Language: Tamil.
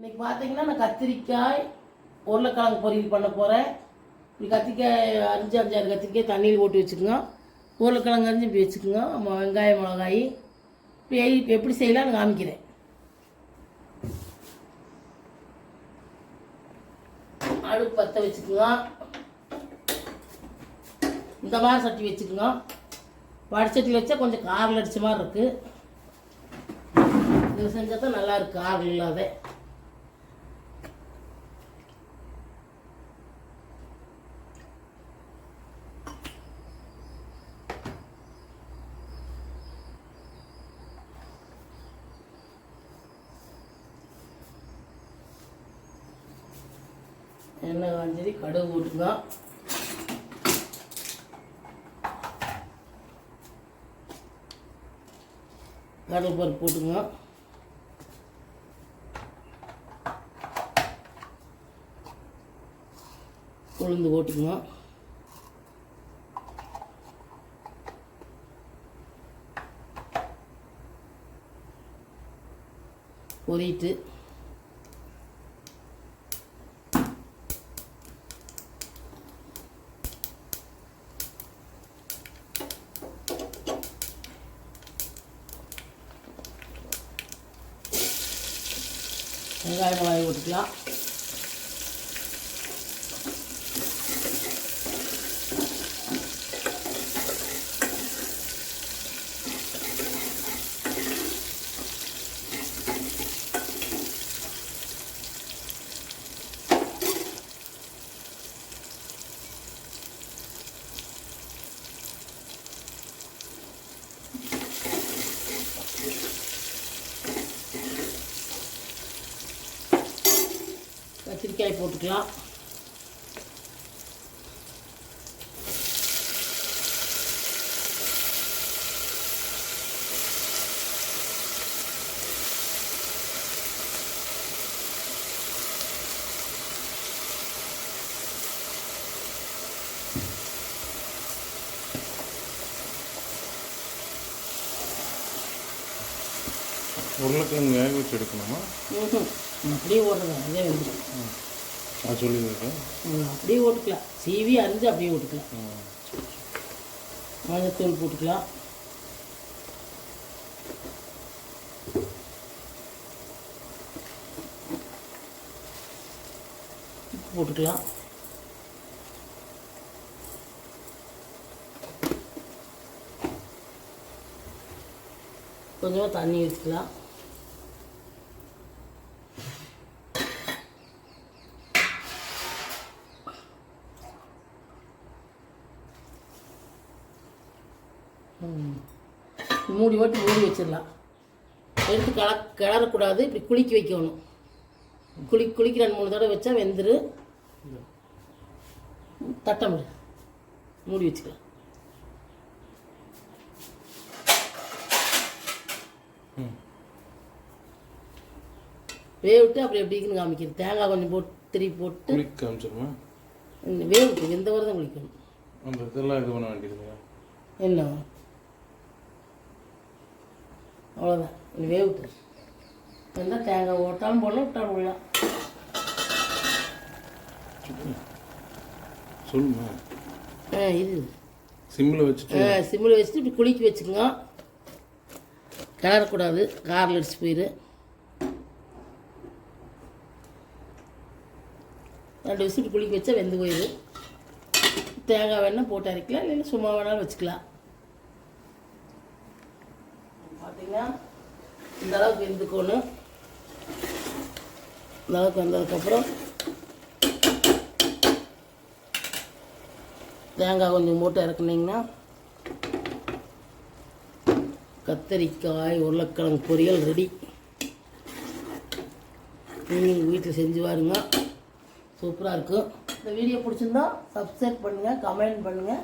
இன்னைக்கு பார்த்தீங்கன்னா நான் கத்திரிக்காய் உருளைக்கிழங்கு பொரியல் பண்ண போகிறேன் இப்படி கத்திரிக்காய் அரிஞ்சு அஞ்சாறு கத்திரிக்காய் தண்ணியில் போட்டு வச்சுக்கோங்க. உருளைக்கிழங்கு அரிஞ்சு இப்படி வச்சுக்கோங்க. வெங்காயம் மிளகாய். இப்போ எப்படி செய்யலாம்னு காமிக்கிறேன். அடுப்பு பற்ற வச்சுக்கோங்க. இந்த மாதிரி சட்டி வச்சுக்கோங்க. வடச்சட்டியில் வச்சா கொஞ்சம் காரில் அடித்த மாதிரி இருக்குது இது செஞ்சால் தான் நல்லாயிருக்கு காரில் இல்லாத. எண்ணெய் காஞ்சது கடுகு போட்டுங்க கடல் பருப்பு போட்டுங்க உளுந்து போட்டுங்க பொறிட்டு வெங்காய மிளகாய் போட்டுக்கலாம் கத்திரிக்காய் போட்டுக்கலாம். உருளைக்கிழங்கு வேக வச்சு எடுக்கணுமா. அப்படியே ஓட்டுங்க அதே வந்துடும் நான் சொல்லியிருக்கேன் அப்படியே ஓட்டுக்கலாம். சீவி அரிஞ்சு அப்படியே ஓட்டுக்கலாம். மஞ்சத்தூள் போட்டுக்கலாம். உப்பு போட்டுக்கலாம். கொஞ்சமாக தண்ணி ஊற்றிக்கலாம் மூடி போட்டு மூடி வச்சிடலாம். எடுத்து கல கிளறக்கூடாது. இப்படி குலுக்கி வைக்கணும். குளி குளிக்க ரெண்டு மூணு தடவை வச்சா வெந்துரு. தட்டம் மூடி. வச்சுக்கலாம். வேவிட்டு அப்படி எப்படின்னு காமிக்கிறது தேங்காய் கொஞ்சம் போட்டு திருப்பி போட்டு. புளி காமிச்சிருமா வேவிட்டு எந்த வரை தான் குளிக்கணும். அந்த இதெல்லாம் இது பண்ண வேண்டியது என்ன? அவ்வளோதான் நீ வேவிட்டு வெந்தால் தேங்காய் ஓட்டாலும் போடலாம் விட்டாலும் விடலாம் சொல்லுமா? ஆ இது. சிம்மில் வச்சுட்டு. ஆ சிம்மில் வச்சுட்டு இப்படி குலுக்கி வச்சுக்கோங்க. கிளறக்கூடாது. காரில் அடிச்சு போயிரு. ரெண்டு விசிட்டு குளிக்க வச்சா வெந்து போயிரு. தேங்காய் வேணால் போட்டு அரைக்கலாம் இல்லைன்னா சும்மா வேணாலும் வச்சுக்கலாம். பார்த்தீங்கன்னா இந்த அளவுக்கு வெந்துக்கணும் இந்த அளவுக்கு வந்ததுக்கப்புறம் தேங்காய் கொஞ்சம் மூட்டை இறக்குனீங்கன்னா கத்தரிக்காய் உருளைக்கிழங்கு பொரியல் ரெடி நீங்கள் வீட்டில் செஞ்சு பாருங்க. சூப்பராக இருக்கும். இந்த வீடியோ பிடிச்சிருந்தா சப்ஸ்கிரைப் பண்ணுங்கள் கமெண்ட் பண்ணுங்கள்